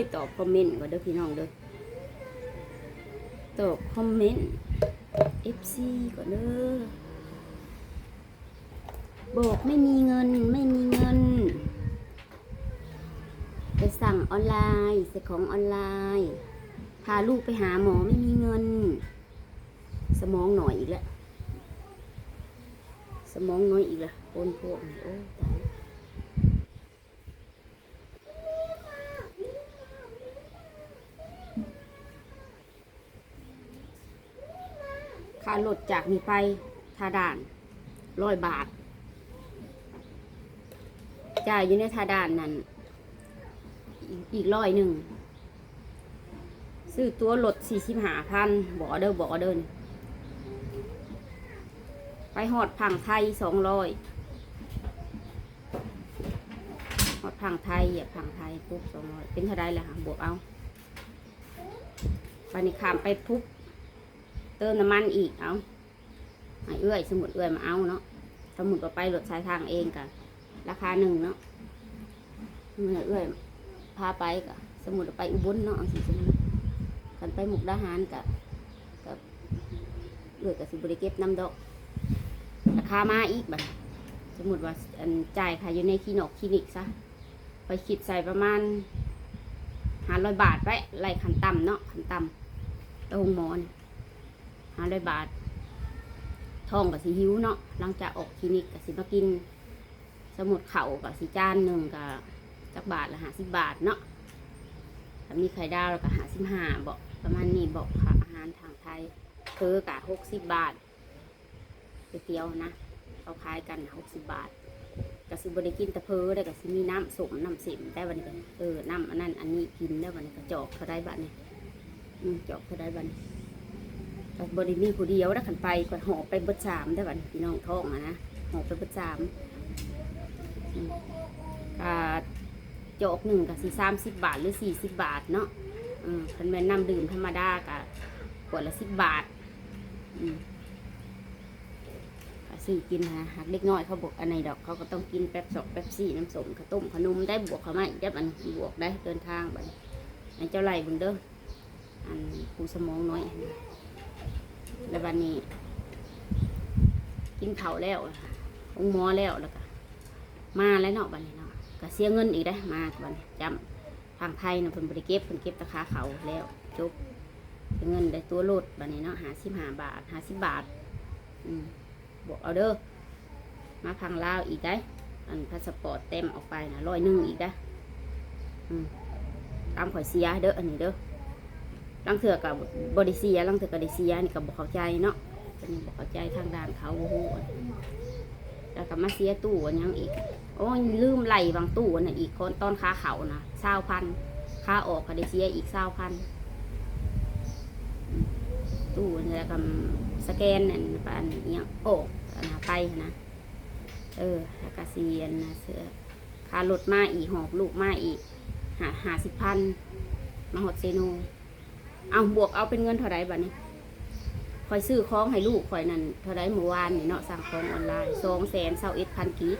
ยตอบคอมเมนต์ก่อนเด้อพี่น้องเด้อตอบคอมเมนต์ FC ก่อนเด้อบอกไม่มีเงินไม่มีเงินไปสั่งออนไลน์ซื้อของออนไลน์พาลูกไปหาหมอไม่มีเงิน สมองหน่อยอีกแล้วสมองน้อยอีกแล้วโอนพวกนี่โอ้ตาย ค่ารถจากนี้ไปทาด่านร้อยบาทจ่ายอยู่ในทาด่านนั้นอีกร้อยหนึ่งซื้อตัวรถสี่สิบห้าพันบอเด้อบอเดอนี่ไปหอดพังไทยสองร้อยหอดพังไทยอย่าพังไทยปุ๊บสองร้อยเป็นเท่าไรล่ะบวกเอาปานิขามไปปุ๊บ เติมน้ำมันอีกเอาให้เอื้อยสมุดเอื้อยมาเอาเนาะสมุดก็ไปรถสายทางเองกันราคาหนึ่งเนาะเมื่อเอื้อยพาไปกับสมุดไปอุบลเนาะสิสมุดกันไปมุกดาหารกับกับเลือกับสิบริเก็บน้ำดอกราคามาอีกบัดสมมติว่าอันจ่ายค่ะอยู่ในคลินกคลินิกซะไปคิดใส่ประมาณหาร้อยบาทไว้ไล่ขันต่ำเนาะขันต่ำตรงหมอน ห้าร้อยบาททองกับสีหิวเนาะหลังจากออกคลินิกกับสิมากิน สมุดเข่ากับสีจานหนึ่งกับจักบาทละหาสิบบาทเนาะถ้ามีไข่ดาวแล้วก็หาสิบห้าบอกประมาณนี้บอกค่ะอาหารทางไทยเธอกะหกสิบบาทก๋วยเตี๋ยวนะเขาขายกันหกสิบบาทกะสิบริกินตะเพอได้กะสิมีน้ำสมน้ำเสมได้วันนี้เออน้ำอันนั้นอันนี้กินได้วันนี้ก็จอกเขาได้บัตเนี่จอกเขาได้บัตเนี่ยก็ บริมีผู้เดียวได้ขันไปก็หอบไปบดสามได้บัตพี่น้องท้องอะนะหอบไปบดสามก็โจกหนึ่งกับสี่สามสิบบาทหรือสี่สิบบาทเนาะอืมคันแม่น้ำดื่มธรรมดากับขวดละสิบบาทอืมก็ซื้อกินนะหากเล็กน้อยเขาบอกอันไหนดอกเขาก็ต้องกินแป๊บสองแป๊บสี่น้ำสมข้าวต้มขนมได้บวกเขามาอีกได้บันบวกได้เดินทางบัดนอันเจ้าไหลบุญเด้ออันผูสมองน้อย แล้ววันนี้ กินข้าแล้วองหมอแล้วแล้วก็มาแล้วเนาะบัดนี้เนาะก็เสียเงินอีกได้มาบันี้จำทางไทยเนาะเพิ่นบริเก็บเพิ่นเก็บราคาเขาแล้วจบเสียเงินได้ตัวรถบัดนี้เนาะหาสิบห้าบาทหาสิบบาท อืมบอกเอาเด้อมาพังลาวอีกได้ อันพาสปอร์ตเต็มออกไปนะร้อยหนึ่งอีกได้อืมตามข่อยเสียเด้ออันนี้เด้อ ลังเถื่อกับบริเซียลังเถื่อกับดิเซียนี่กับบอกเข้าใจเนาะเป็นบอกเข้าใจทางด้านเขาโอ้โหแล้วก็มาเสียตู้อันยังอีก โอ้ยลืมไหลบางตู้น่ะอีกคนตอนค้าเขานะเศร้าพันค้าออกก็ได้เสียอีกเศร้าพันตู้นี่แล้วก็สแกนนั่นปานเนี้ยโอ้อันนะไปนะเออแล้วก็เสียนนะเสือค่ารถมาอีกหอบลูกมาอีกหาหาสิบพันมาหดเซโน เอาบวกเอาเป็นเงินเท่าไรบัดนี้คอยซื้อของให้ลูกคอยนั่นเท่าไรเมื่อวานนี่เนาะสั่งของออนไลน์สองแสนเศร้าเอ็ดพันกีบ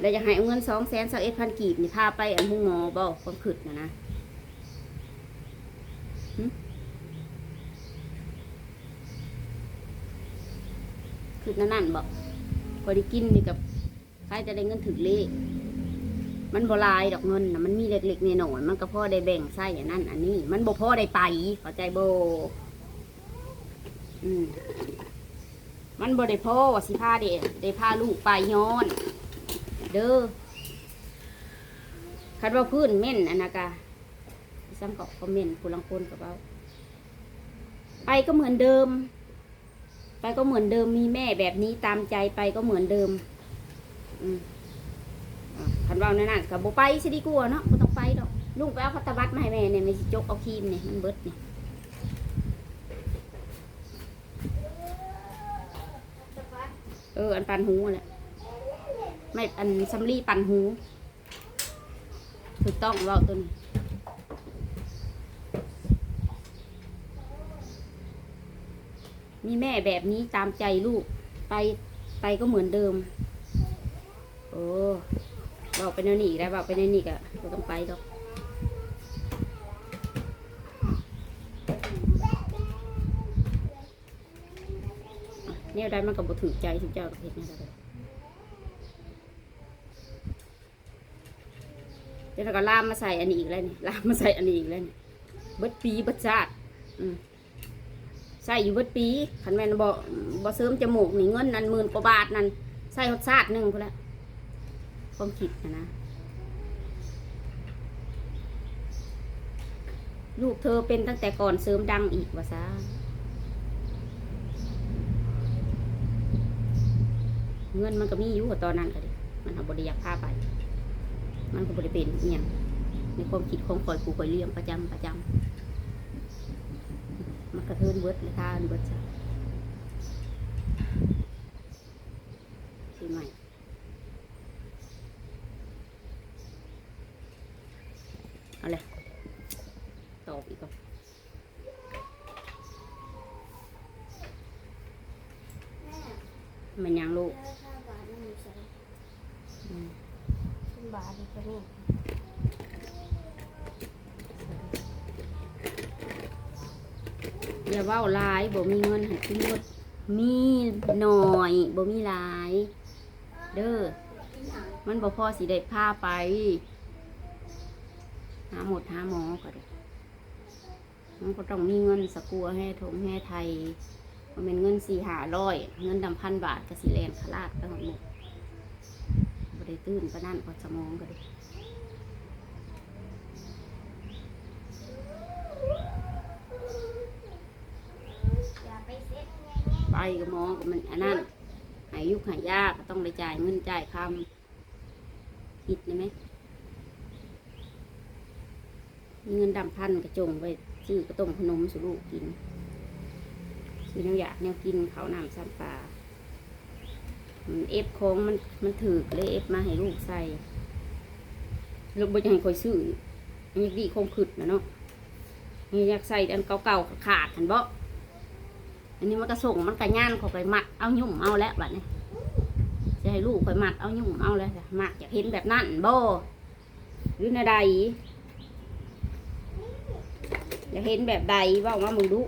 แล้วอยากให้เอาเงินสองแสนสองเอ็ดพันกีบนี่พาไปอันห้องหมอบ่ความขึ้นนะนะหึขึ้นนั่นนั่นบอกพอได้กินนี่กับใครจะได้เงินถึงเลข มันบลายดอกเงินนะมันมีเล็กๆน้อยมันก็พอได้แบ่งใส่อันนั้นอันนี้ มันบ่พอได้ไปเข้าใจโบอืมมันบ่ได้พอว่าสิพาเด็ได้พาลูกไปย้อน เด้อคันว่าพื้นเม่นอันนะกะซ้ำกับคอมเมนต์ผู้ลังคนกับเราไปก็เหมือนเดิม ไปก็เหมือนเดิมมีแม่แบบนี้ตามใจไปก็เหมือนเดิม อืม คันว่านั่นน่ะกับโบไปสิดีกว่าเนาะบ่ต้องไปดอกลุงไปเอาพัตบัตรมาให้แม่เนี่ยไม่สิจกเอาครีมเนี่ยมันเบิดเนี่ยเอออันปันหูแหละไม่อันซัมลี่ปันหูถูกต้องเว่าตัวนี้มีแม่แบบนี้ตามใจลูกไปไปก็เหมือนเดิม โอ้ บอกไปแนนี้ได้บอกไปแนวนี้ก็บ่ต้องไปดอกเนี่วได้มันกับ่ถูกใจสิเจ้ากับเพชรแนวใดเดี๋ยวเราก็ลามมาใส่อันนี้อีกแล้วนี่ลามมาใส่อันนี้อีกแล้วนี่เบิดปีเบิดชาติใส่อยู่เบิดปีขันแม่นบ่บ่เสริมจมูกนี่เงินนั่นหมื่นกว่าบาทนั่นใส่รสชาดหนึงพุ่นละ ความคิดนะนะ ลูกเธอเป็นตั้งแต่ก่อนเสริมดังอีกว่าซะเงินมันก็มีอยู่กับตอนนั้นก็ดิมันเอาบริยากพาไป มันก็บริเป็นเอียในความคิดของคอยกูคอยเลี้ยงประจำประจำมันกระเทินเบิร์ดเลยท่านเบิดซะสิใหม่ เอาเลย ตอบอีกก่อน มันยังลูกอืมบาทนี่ก็นี่อย่าเว่าหลายบ่มีเงินให้กินหมดมีหน่อยบ่มีหลาย เด้อมันบ่พอสิได้พาไป หาหมดหาหมอก็ได้มันก็ต้องมีเงินสกัวให้ทงให้ไทย มันเป็นเงินสี่หาร้อยเงินดำพันบาทก็สิแลนขลาดไปหมดหมดบ่ได้ตื่นปะนั่นก็สมองก็ดไปเซ็ตไงกับหมอก็มันอันนั้นหายยุกหายยากก็ต้องได้จ่ายเงินจ่ายคำคิดนะไหมมีเงินดำพันกระจงไว้ซื้อกระต้มขนมสุลูกกิน ซื้อแนวอยากแนวกินเขาวน้ำซ้ำปลามันเอฟของมันมันถือเลยเอฟมาให้ลูกใส่ลูกบ่อยากให้คอยซื้ออันนี้ดีคงขึ้นนะเนาะนี่อยากใส่อันเก่าๆขาดๆหันบ่อันนี้มันก็ส่งมันก็ย่านเขาไปมัดเอายุ่มเอาแล้วแบัดนี้จะให้ลูกไปมัดเอายุ่มเอาแล้วมักอยากเห็นแบบนั้นบ่หรือในใดอยากเห็นแบบใดว่ามามึงดู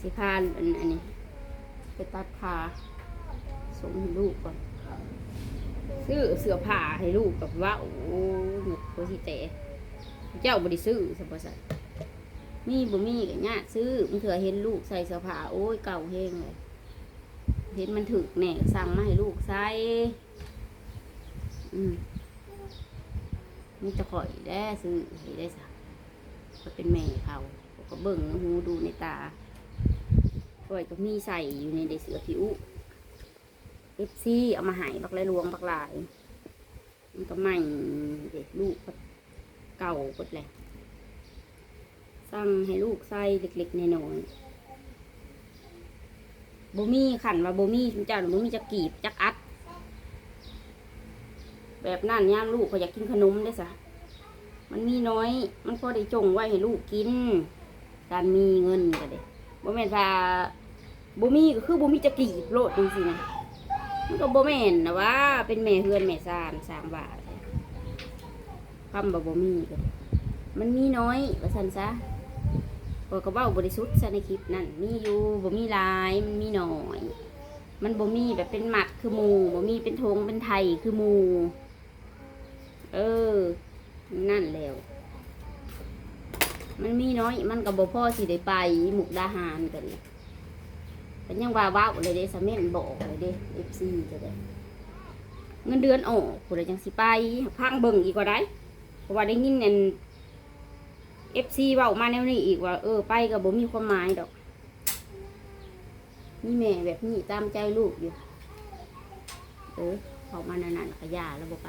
สิพานอันอันนี้ไปตัดขาส่งให้ลูกก่อนซื้อเสื้อผ้าให้ลูกกับว่าโอ้หนุกโคสิเตะเจ้าบริซื้อสมบัติมีบ่มีกับญาติซื้อมันเถื่อเห็นลูกใส่เสื้อผ้าโอ้ยเก่าเฮงเลยเห็นมันถึกแหน่สั่งมาให้ลูกใส่อืมนี่จะข่อยแด้ซื้อให้ได้สักก็เป็นแม่เขาก็เบิ่งหูดูในตา ข่อยก็มีใส่อยู่ในเดเสือผิวเอฟซีเอามาหายบักไรลวงบักหลาย มันก็ใหม่เด็กลูกเก่าก็แหละสั่งให้ลูกใส่เล็กๆใน้อยๆบ่มีขันว่าบ่มีเจ้าบ่มีจะกรีบจักอัด แบบนั้นย่ามลูกเขาอยากกินขนมได้สะมันมีน้อย มันพอได้จงไว้ให้ลูกกิน การมีเงินก็เด้บ่แม่นว่า บ่มีก็คือบ่มีจะกรีบโลดจังซี่นะมันก็บ่แม่นนะว่า เป็นแม่เฮือนแม่ซานสางบ้านคำบ่บ่มีก็มันมีน้อยว่าซั่นซะก็ก็เว้าบริสุทธิ์ซะในคลิปนั่นมีอยู่บ่มีลายมันมีน้อย มันบ่มีแบบเป็นหมัดคือหมูบ่มีเป็นธงเป็นไทยคือหมูเออ นั่นแล้ว มันมีน้อย มันกับบ่พ่อสิได้ไปหมุกดาหารกันเป็นยังว่าว้าวเลยเด้สะเม่นบอกเลยเด้เอฟซีจะได้เงินเดือนออกผู้ใดจังสิไปพังเบิ่งอีกก็ได้เพราะว่าได้ยินนั่นเอฟซีว้ามาแนวนี้อีกว่า เออไปกับบ่มีความหมายดอกนี่แม่แบบนี้ตามใจลูกอยู่ เออเขามานานๆก็ยาแล้วบ่ไป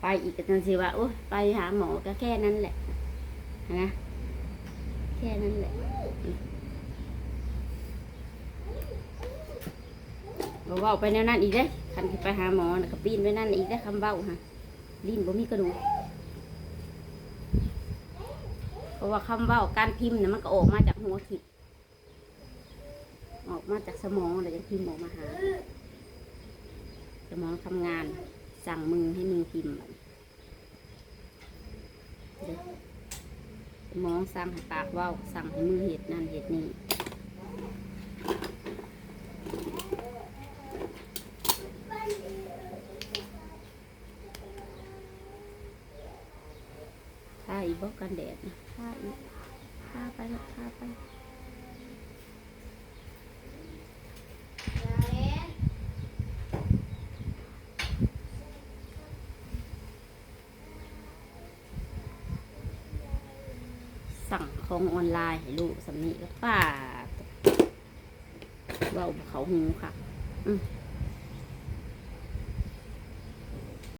ไปอีกก็จังสิว่าโอ้ไปหาหมอก็แค่นั้นแหละนะ ค่นั้นแหละเราเว่าไปแนวนั้นอีกเด้คันไปหาหมอน่ะก็ปีนไปนั่นอีกได้คำเบ้าฮะลิ้นบ่มีกระดูกเพราะว่าคำเว่าการพิมพ์เนี่ยมันก็ออกมาจากหัวคิด ออกมาจากสมองอะไรจะพิมพ์ออกมาหา สมองทำงาน สั่งมือให้มือพิมพ์บัดเด้อส มองสั่งให้ปากเว่าสั่งให้มือเห็ดนั่นเห็ดนี่ถ้าอีบอกกันแดดนะถ้าอีถ้าไปถ้าไป สั่ง ของออนไลน์ให้ลูกสำนีก็ป้าเว่าเขาหูค่ะ อืม